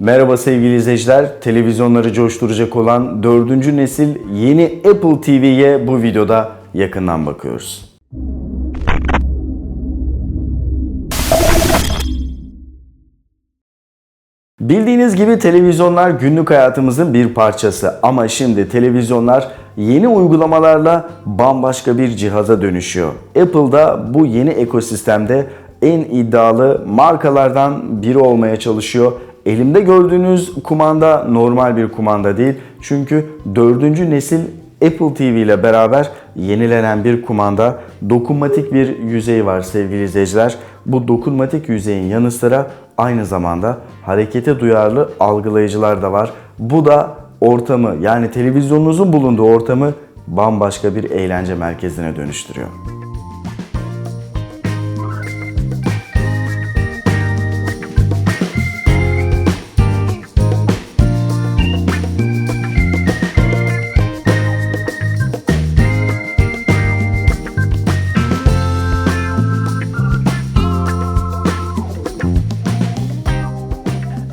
Merhaba sevgili izleyiciler. Televizyonları coşturacak olan dördüncü nesil yeni Apple TV'ye bu videoda yakından bakıyoruz. Bildiğiniz gibi televizyonlar günlük hayatımızın bir parçası ama şimdi televizyonlar yeni uygulamalarla bambaşka bir cihaza dönüşüyor. Apple da bu yeni ekosistemde en iddialı markalardan biri olmaya çalışıyor. Elimde gördüğünüz kumanda normal bir kumanda değil. Çünkü dördüncü nesil Apple TV ile beraber yenilenen bir kumanda, dokunmatik bir yüzey var sevgili izleyiciler. Bu dokunmatik yüzeyin yanı sıra aynı zamanda harekete duyarlı algılayıcılar da var. Bu da ortamı yani televizyonunuzun bulunduğu ortamı bambaşka bir eğlence merkezine dönüştürüyor.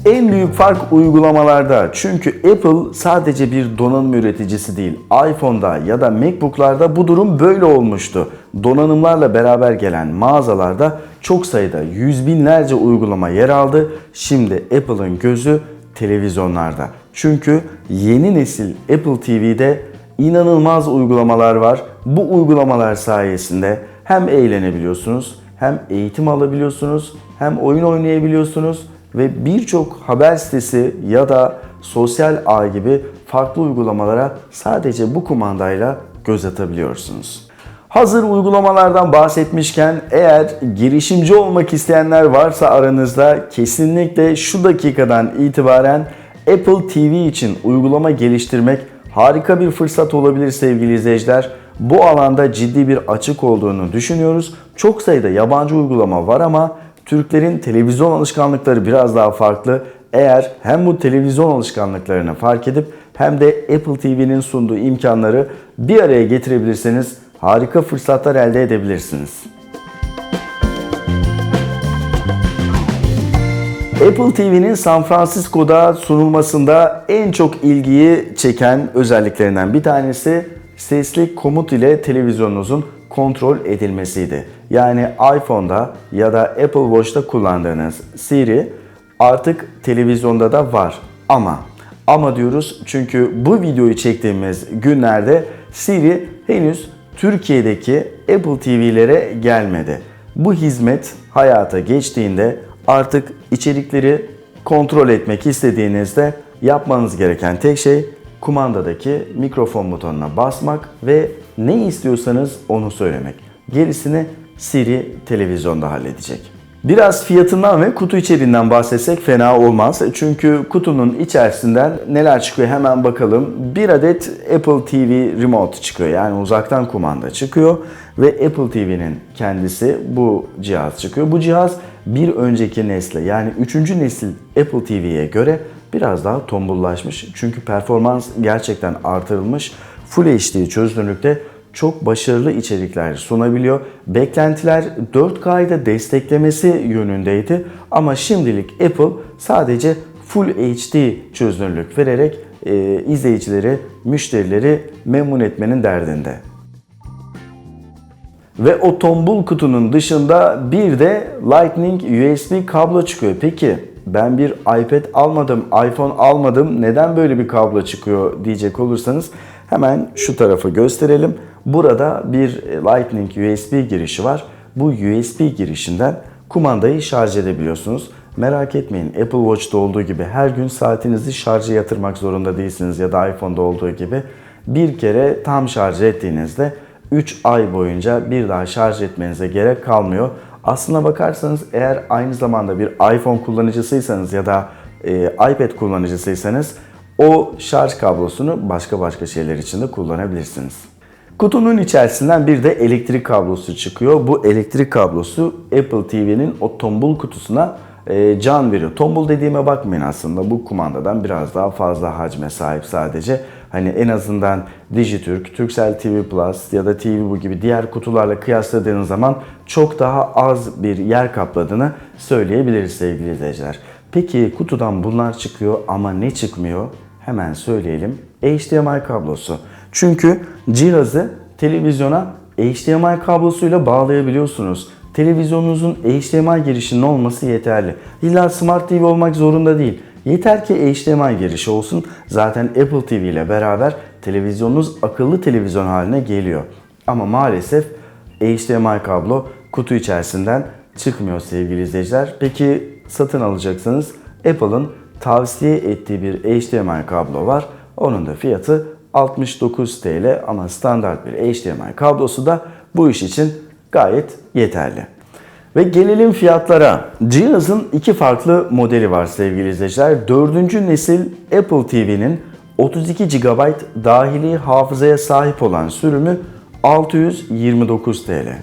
En büyük fark uygulamalarda. Çünkü Apple sadece bir donanım üreticisi değil. iPhone'da ya da MacBook'larda bu durum böyle olmuştu. Donanımlarla beraber gelen mağazalarda çok sayıda yüz binlerce uygulama yer aldı. Şimdi Apple'ın gözü televizyonlarda. Çünkü yeni nesil Apple TV'de inanılmaz uygulamalar var. Bu uygulamalar sayesinde hem eğlenebiliyorsunuz, hem eğitim alabiliyorsunuz, hem oyun oynayabiliyorsunuz ve birçok haber sitesi ya da sosyal ağ gibi farklı uygulamalara sadece bu kumandayla göz atabiliyorsunuz. Hazır uygulamalardan bahsetmişken eğer girişimci olmak isteyenler varsa aranızda kesinlikle şu dakikadan itibaren Apple TV için uygulama geliştirmek harika bir fırsat olabilir sevgili izleyiciler. Bu alanda ciddi bir açık olduğunu düşünüyoruz. Çok sayıda yabancı uygulama var ama Türklerin televizyon alışkanlıkları biraz daha farklı. Eğer hem bu televizyon alışkanlıklarını fark edip hem de Apple TV'nin sunduğu imkanları bir araya getirebilirseniz harika fırsatlar elde edebilirsiniz. Apple TV'nin San Francisco'da sunulmasında en çok ilgiyi çeken özelliklerinden bir tanesi sesli komut ile televizyonunuzun kontrol edilmesiydi. Yani iPhone'da ya da Apple Watch'ta kullandığınız Siri artık televizyonda da var. Ama ama diyoruz çünkü bu videoyu çektiğimiz günlerde Siri henüz Türkiye'deki Apple TV'lere gelmedi. Bu hizmet hayata geçtiğinde artık içerikleri kontrol etmek istediğinizde yapmanız gereken tek şey kumandadaki mikrofon butonuna basmak ve ne istiyorsanız onu söylemek. Gerisini Siri televizyonda halledecek. Biraz fiyatından ve kutu içeriğinden bahsetsek fena olmaz. Çünkü kutunun içerisinden neler çıkıyor hemen bakalım. Bir adet Apple TV Remote çıkıyor. Yani uzaktan kumanda çıkıyor. Ve Apple TV'nin kendisi bu cihaz çıkıyor. Bu cihaz bir önceki nesle yani 3. nesil Apple TV'ye göre biraz daha tombullaşmış. Çünkü performans gerçekten artırılmış. Full HD çözünürlükte çok başarılı içerikler sunabiliyor. Beklentiler 4K'yı da desteklemesi yönündeydi ama şimdilik Apple sadece Full HD çözünürlük vererek e, izleyicileri, müşterileri memnun etmenin derdinde. Ve o tombul kutunun dışında bir de Lightning USB kablo çıkıyor. Peki ben bir iPad almadım, iPhone almadım. Neden böyle bir kablo çıkıyor diyecek olursanız hemen şu tarafı gösterelim. Burada bir Lightning USB girişi var. Bu USB girişinden kumandayı şarj edebiliyorsunuz. Merak etmeyin Apple Watch'ta olduğu gibi her gün saatinizi şarja yatırmak zorunda değilsiniz ya da iPhone'da olduğu gibi bir kere tam şarj ettiğinizde 3 ay boyunca bir daha şarj etmenize gerek kalmıyor. Aslına bakarsanız eğer aynı zamanda bir iPhone kullanıcısıysanız ya da e, iPad kullanıcısıysanız o şarj kablosunu başka başka şeyler için de kullanabilirsiniz. Kutunun içerisinden bir de elektrik kablosu çıkıyor. Bu elektrik kablosu Apple TV'nin o tombul kutusuna e, can veriyor. Tombul dediğime bakmayın aslında bu kumandadan biraz daha fazla hacme sahip sadece. Hani en azından Dijitürk, Turkcell TV Plus ya da TV bu gibi diğer kutularla kıyasladığınız zaman çok daha az bir yer kapladığını söyleyebiliriz sevgili izleyiciler. Peki kutudan bunlar çıkıyor ama ne çıkmıyor? Hemen söyleyelim. HDMI kablosu. Çünkü cihazı televizyona HDMI kablosuyla bağlayabiliyorsunuz. Televizyonunuzun HDMI girişinin olması yeterli. İlla Smart TV olmak zorunda değil. Yeter ki HDMI girişi olsun. Zaten Apple TV ile beraber televizyonunuz akıllı televizyon haline geliyor. Ama maalesef HDMI kablo kutu içerisinden çıkmıyor sevgili izleyiciler. Peki satın alacaksanız Apple'ın tavsiye ettiği bir HDMI kablo var. Onun da fiyatı 69 TL ama standart bir HDMI kablosu da bu iş için gayet yeterli. Ve gelelim fiyatlara. Cihazın iki farklı modeli var sevgili izleyiciler. Dördüncü nesil Apple TV'nin 32 GB dahili hafızaya sahip olan sürümü 629 TL.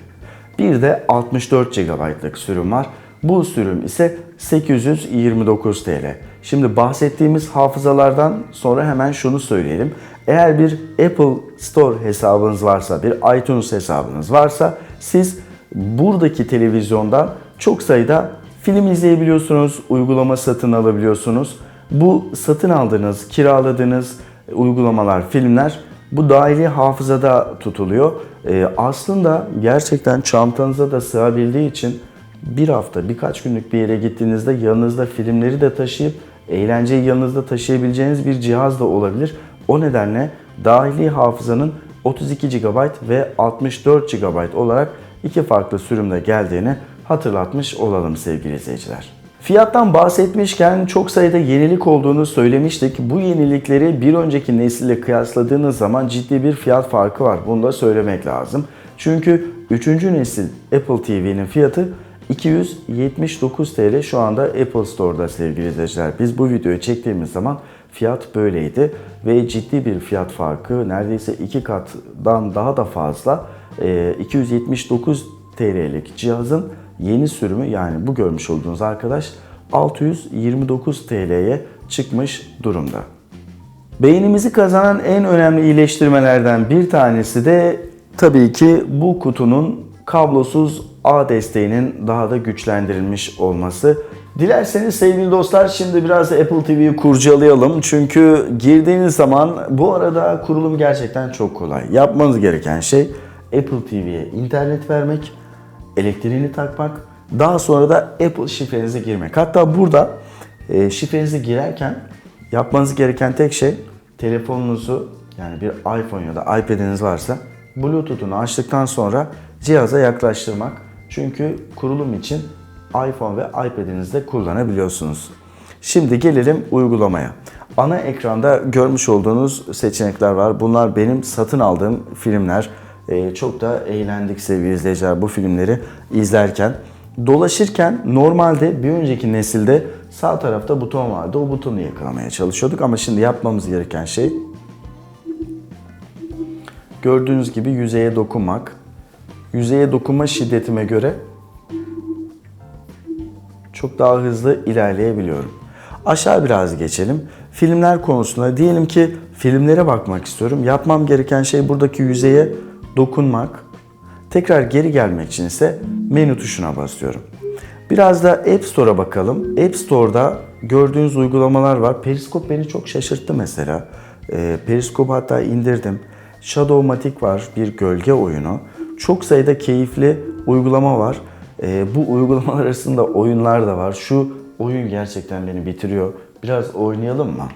Bir de 64 GB'lık sürüm var. Bu sürüm ise 829 TL. Şimdi bahsettiğimiz hafızalardan sonra hemen şunu söyleyelim. Eğer bir Apple Store hesabınız varsa, bir iTunes hesabınız varsa siz buradaki televizyondan çok sayıda film izleyebiliyorsunuz, uygulama satın alabiliyorsunuz. Bu satın aldığınız, kiraladığınız uygulamalar, filmler bu dahili hafızada tutuluyor. Ee, aslında gerçekten çantanıza da sığabildiği için bir hafta, birkaç günlük bir yere gittiğinizde yanınızda filmleri de taşıyıp eğlenceyi yanınızda taşıyabileceğiniz bir cihaz da olabilir. O nedenle dahili hafızanın 32 GB ve 64 GB olarak iki farklı sürümde geldiğini hatırlatmış olalım sevgili izleyiciler. Fiyattan bahsetmişken çok sayıda yenilik olduğunu söylemiştik. Bu yenilikleri bir önceki nesille kıyasladığınız zaman ciddi bir fiyat farkı var. Bunu da söylemek lazım. Çünkü 3. nesil Apple TV'nin fiyatı 279 TL şu anda Apple Store'da sevgili izleyiciler. Biz bu videoyu çektiğimiz zaman fiyat böyleydi ve ciddi bir fiyat farkı neredeyse iki katdan daha da fazla e, 279 TL'lik cihazın yeni sürümü yani bu görmüş olduğunuz arkadaş 629 TL'ye çıkmış durumda. Beğenimizi kazanan en önemli iyileştirmelerden bir tanesi de tabii ki bu kutunun kablosuz ağ desteğinin daha da güçlendirilmiş olması. Dilerseniz sevgili dostlar şimdi biraz Apple TV'yi kurcalayalım. Çünkü girdiğiniz zaman bu arada kurulum gerçekten çok kolay. Yapmanız gereken şey Apple TV'ye internet vermek, elektriğini takmak, daha sonra da Apple şifrenizi girmek. Hatta burada e, şifrenizi girerken yapmanız gereken tek şey telefonunuzu yani bir iPhone ya da iPad'iniz varsa Bluetooth'unu açtıktan sonra cihaza yaklaştırmak. Çünkü kurulum için iPhone ve iPad'inizde kullanabiliyorsunuz. Şimdi gelelim uygulamaya. Ana ekranda görmüş olduğunuz seçenekler var. Bunlar benim satın aldığım filmler. Ee, çok da eğlendik sevgili izleyiciler bu filmleri izlerken. Dolaşırken normalde bir önceki nesilde sağ tarafta buton vardı. O butonu yakalamaya çalışıyorduk ama şimdi yapmamız gereken şey gördüğünüz gibi yüzeye dokunmak. Yüzeye dokunma şiddetime göre çok daha hızlı ilerleyebiliyorum. Aşağı biraz geçelim. Filmler konusunda diyelim ki filmlere bakmak istiyorum. Yapmam gereken şey buradaki yüzeye dokunmak. Tekrar geri gelmek için ise menü tuşuna basıyorum. Biraz da App Store'a bakalım. App Store'da gördüğünüz uygulamalar var. Periscope beni çok şaşırttı mesela. Ee, Periscope hatta indirdim. Shadowmatic var bir gölge oyunu. Çok sayıda keyifli uygulama var. Ee, bu uygulamalar arasında oyunlar da var. Şu oyun gerçekten beni bitiriyor. Biraz oynayalım mı?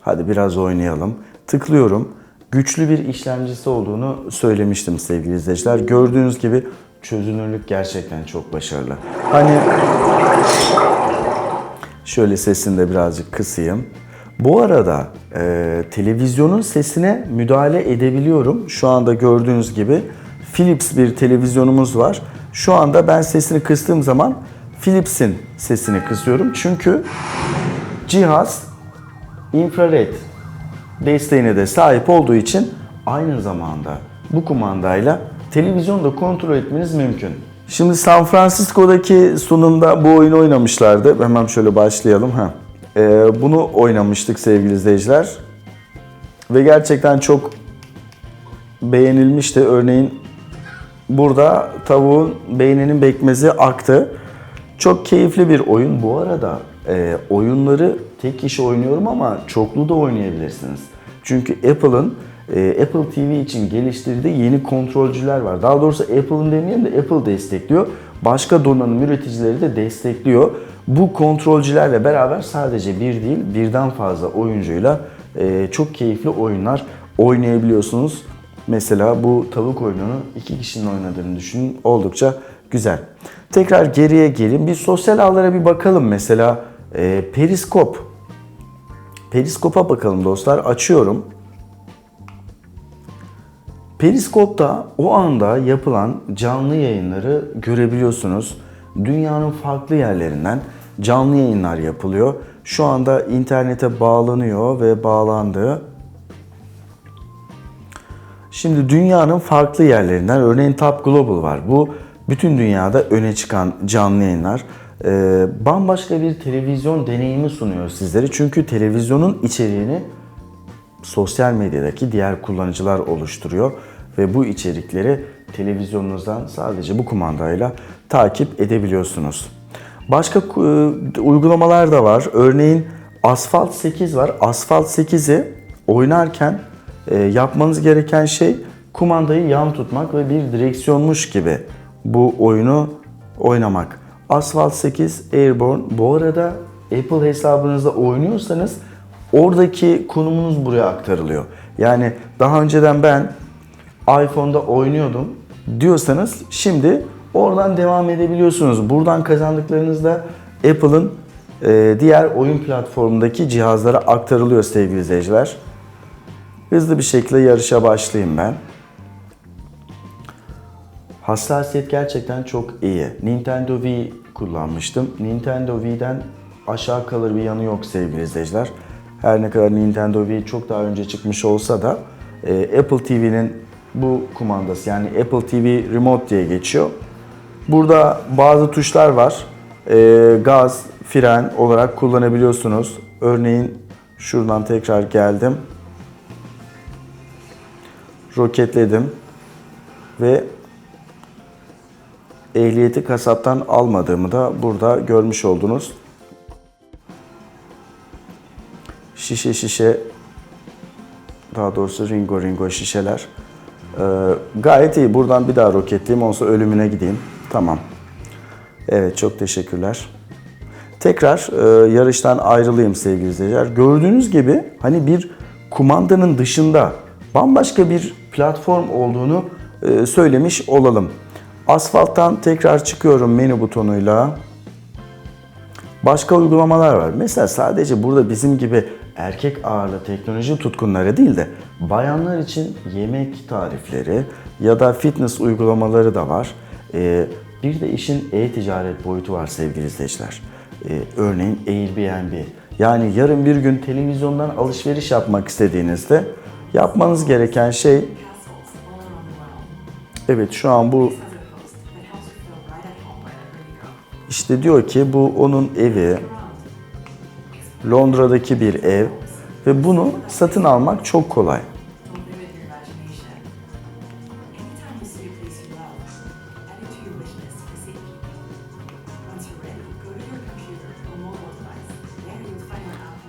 Hadi biraz oynayalım. Tıklıyorum. Güçlü bir işlemcisi olduğunu söylemiştim sevgili izleyiciler. Gördüğünüz gibi çözünürlük gerçekten çok başarılı. Hani şöyle sesini de birazcık kısayım. Bu arada e, televizyonun sesine müdahale edebiliyorum. Şu anda gördüğünüz gibi Philips bir televizyonumuz var. Şu anda ben sesini kıstığım zaman Philips'in sesini kısıyorum. Çünkü cihaz infrared desteğine de sahip olduğu için aynı zamanda bu kumandayla televizyonu da kontrol etmeniz mümkün. Şimdi San Francisco'daki sunumda bu oyunu oynamışlardı. Hemen şöyle başlayalım. Ha. Ee, bunu oynamıştık sevgili izleyiciler. Ve gerçekten çok beğenilmişti. Örneğin burada tavuğun beyninin bekmezi aktı. Çok keyifli bir oyun. Bu arada e, oyunları tek kişi oynuyorum ama çoklu da oynayabilirsiniz. Çünkü Apple'ın e, Apple TV için geliştirdiği yeni kontrolcüler var. Daha doğrusu Apple'ın demeyelim de Apple destekliyor. Başka donanım üreticileri de destekliyor. Bu kontrolcülerle beraber sadece bir değil birden fazla oyuncuyla e, çok keyifli oyunlar oynayabiliyorsunuz. Mesela bu tavuk oyununu iki kişinin oynadığını düşünün. Oldukça güzel. Tekrar geriye gelin. Bir sosyal ağlara bir bakalım. Mesela e, Periskop. Periskop'a bakalım dostlar. Açıyorum. Periskop'ta o anda yapılan canlı yayınları görebiliyorsunuz. Dünyanın farklı yerlerinden canlı yayınlar yapılıyor. Şu anda internete bağlanıyor ve bağlandı. Şimdi dünyanın farklı yerlerinden örneğin Top Global var. Bu bütün dünyada öne çıkan canlı yayınlar. Ee, bambaşka bir televizyon deneyimi sunuyor sizlere. Çünkü televizyonun içeriğini sosyal medyadaki diğer kullanıcılar oluşturuyor ve bu içerikleri televizyonunuzdan sadece bu kumandayla takip edebiliyorsunuz. Başka e, uygulamalar da var. Örneğin Asphalt 8 var. Asphalt 8'i oynarken e, yapmanız gereken şey kumandayı yan tutmak ve bir direksiyonmuş gibi bu oyunu oynamak. Asphalt 8 Airborne. Bu arada Apple hesabınızda oynuyorsanız oradaki konumunuz buraya aktarılıyor. Yani daha önceden ben iPhone'da oynuyordum diyorsanız şimdi oradan devam edebiliyorsunuz. Buradan kazandıklarınızda Apple'ın e, diğer oyun platformundaki cihazlara aktarılıyor sevgili izleyiciler. Hızlı bir şekilde yarışa başlayayım ben. Hassasiyet gerçekten çok iyi. Nintendo Wii kullanmıştım. Nintendo Wii'den aşağı kalır bir yanı yok sevgili izleyiciler. Her ne kadar Nintendo Wii çok daha önce çıkmış olsa da e, Apple TV'nin bu kumandası yani Apple TV Remote diye geçiyor. Burada bazı tuşlar var. E, gaz, fren olarak kullanabiliyorsunuz. Örneğin şuradan tekrar geldim. Roketledim ve ehliyeti kasaptan almadığımı da burada görmüş oldunuz. Şişe şişe daha doğrusu ringo ringo şişeler. Ee, gayet iyi. Buradan bir daha roketleyeyim. Olsa ölümüne gideyim. Tamam. Evet çok teşekkürler. Tekrar e, yarıştan ayrılayım sevgili izleyiciler. Gördüğünüz gibi hani bir kumandanın dışında bambaşka bir platform olduğunu e, söylemiş olalım. Asfalttan tekrar çıkıyorum menü butonuyla. Başka uygulamalar var. Mesela sadece burada bizim gibi erkek ağırlı teknoloji tutkunları değil de bayanlar için yemek tarifleri ya da fitness uygulamaları da var. Ee, bir de işin e-ticaret boyutu var sevgili izleyiciler. Ee, örneğin Airbnb. Yani yarın bir gün televizyondan alışveriş yapmak istediğinizde yapmanız gereken şey Evet şu an bu işte diyor ki bu onun evi. Londra'daki bir ev ve bunu satın almak çok kolay.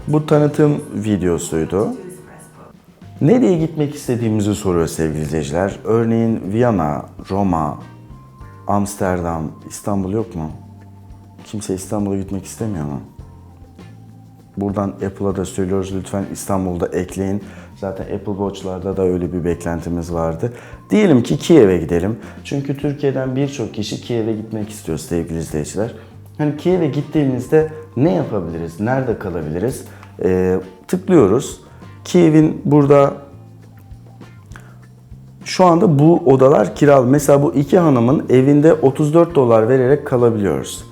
Bu tanıtım videosuydu. Nereye gitmek istediğimizi soruyor sevgili izleyiciler. Örneğin Viyana, Roma, Amsterdam, İstanbul yok mu? Kimse İstanbul'a gitmek istemiyor mu? Buradan Apple'a da söylüyoruz lütfen İstanbul'da ekleyin. Zaten Apple Watch'larda da öyle bir beklentimiz vardı. Diyelim ki Kiev'e gidelim. Çünkü Türkiye'den birçok kişi Kiev'e gitmek istiyor sevgili izleyiciler. Hani Kiev'e gittiğimizde ne yapabiliriz? Nerede kalabiliriz? Ee, tıklıyoruz. Kiev'in burada şu anda bu odalar kiralı. Mesela bu iki hanımın evinde 34 dolar vererek kalabiliyoruz.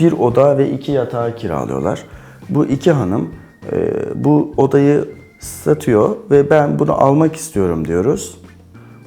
Bir oda ve iki yatağı kiralıyorlar. Bu iki hanım e, bu odayı satıyor ve ben bunu almak istiyorum diyoruz.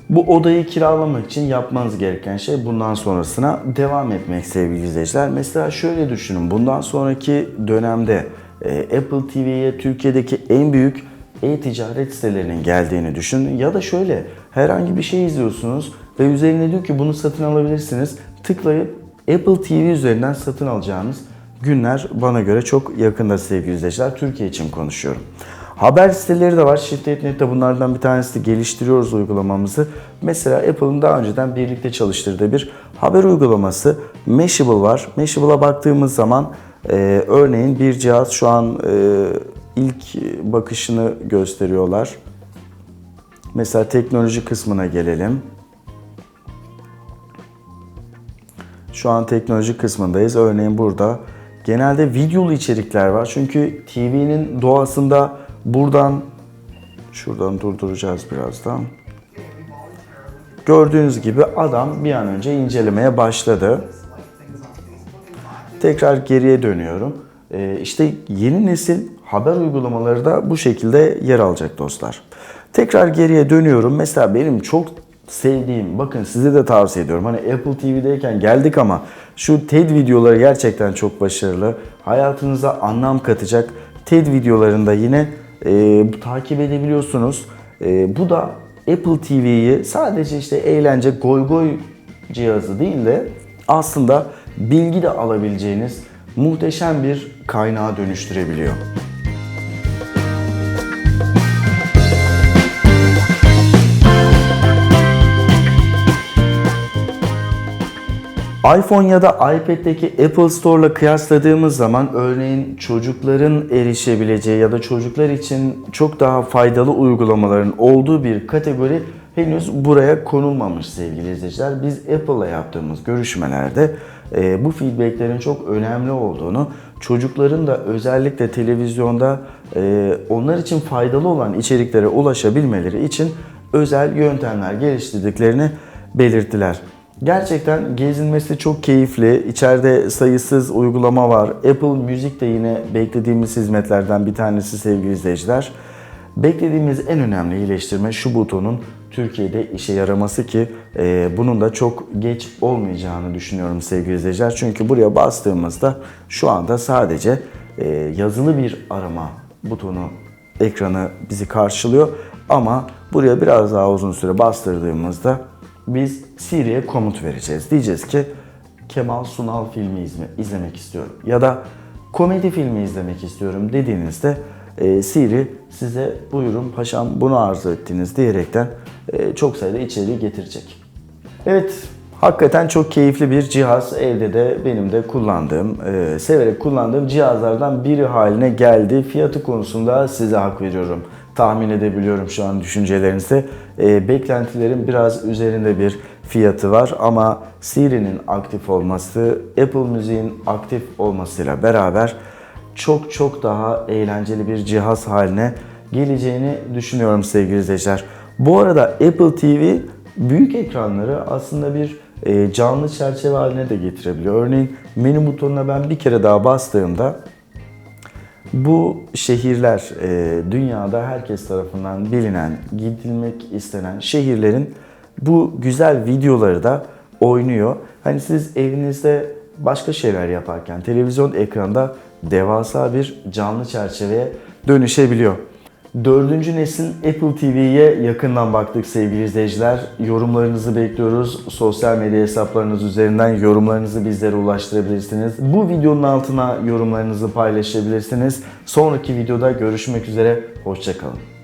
Bu odayı kiralamak için yapmanız gereken şey bundan sonrasına devam etmek sevgili izleyiciler. Mesela şöyle düşünün. Bundan sonraki dönemde e, Apple TV'ye Türkiye'deki en büyük e-ticaret sitelerinin geldiğini düşünün. Ya da şöyle herhangi bir şey izliyorsunuz ve üzerine diyor ki bunu satın alabilirsiniz. Tıklayıp Apple TV üzerinden satın alacağınız günler bana göre çok yakında sevgili izleyiciler. Türkiye için konuşuyorum. Haber siteleri de var. Şirket.net de bunlardan bir tanesi de geliştiriyoruz uygulamamızı. Mesela Apple'ın daha önceden birlikte çalıştırdığı bir haber uygulaması Mashable var. Mashable'a baktığımız zaman e, örneğin bir cihaz şu an e, ilk bakışını gösteriyorlar. Mesela teknoloji kısmına gelelim. Şu an teknoloji kısmındayız. Örneğin burada genelde videolu içerikler var. Çünkü TV'nin doğasında buradan şuradan durduracağız birazdan. Gördüğünüz gibi adam bir an önce incelemeye başladı. Tekrar geriye dönüyorum. Ee, işte yeni nesil haber uygulamaları da bu şekilde yer alacak dostlar. Tekrar geriye dönüyorum. Mesela benim çok sevdiğim, bakın size de tavsiye ediyorum. Hani Apple TV'deyken geldik ama şu TED videoları gerçekten çok başarılı. Hayatınıza anlam katacak TED videolarında yine e, takip edebiliyorsunuz. E, bu da Apple TV'yi sadece işte eğlence, goy goy cihazı değil de aslında bilgi de alabileceğiniz muhteşem bir kaynağa dönüştürebiliyor. iPhone ya da iPad'deki Apple Store'la kıyasladığımız zaman örneğin çocukların erişebileceği ya da çocuklar için çok daha faydalı uygulamaların olduğu bir kategori henüz buraya konulmamış sevgili izleyiciler. Biz Apple'la yaptığımız görüşmelerde e, bu feedbacklerin çok önemli olduğunu, çocukların da özellikle televizyonda e, onlar için faydalı olan içeriklere ulaşabilmeleri için özel yöntemler geliştirdiklerini belirttiler. Gerçekten gezinmesi çok keyifli. İçeride sayısız uygulama var. Apple Müzik de yine beklediğimiz hizmetlerden bir tanesi sevgili izleyiciler. Beklediğimiz en önemli iyileştirme şu butonun Türkiye'de işe yaraması ki e, bunun da çok geç olmayacağını düşünüyorum sevgili izleyiciler. Çünkü buraya bastığımızda şu anda sadece e, yazılı bir arama butonu ekranı bizi karşılıyor. Ama buraya biraz daha uzun süre bastırdığımızda biz Siri'ye komut vereceğiz. Diyeceğiz ki Kemal Sunal filmi izle, izlemek istiyorum ya da komedi filmi izlemek istiyorum dediğinizde e, Siri size buyurun paşam bunu arzu ettiniz diyerekten e, çok sayıda içeriği getirecek. Evet hakikaten çok keyifli bir cihaz. Evde de benim de kullandığım, e, severek kullandığım cihazlardan biri haline geldi. Fiyatı konusunda size hak veriyorum tahmin edebiliyorum şu an düşüncelerinizi. E, beklentilerin biraz üzerinde bir fiyatı var ama Siri'nin aktif olması, Apple Müziğin aktif olmasıyla beraber çok çok daha eğlenceli bir cihaz haline geleceğini düşünüyorum sevgili izleyiciler. Bu arada Apple TV büyük ekranları aslında bir e, canlı çerçeve haline de getirebiliyor. Örneğin menü butonuna ben bir kere daha bastığımda bu şehirler e, dünyada herkes tarafından bilinen, gidilmek istenen şehirlerin bu güzel videoları da oynuyor. Hani siz evinizde başka şeyler yaparken televizyon ekranda devasa bir canlı çerçeveye dönüşebiliyor. Dördüncü nesil Apple TV'ye yakından baktık sevgili izleyiciler. Yorumlarınızı bekliyoruz. Sosyal medya hesaplarınız üzerinden yorumlarınızı bizlere ulaştırabilirsiniz. Bu videonun altına yorumlarınızı paylaşabilirsiniz. Sonraki videoda görüşmek üzere. Hoşçakalın.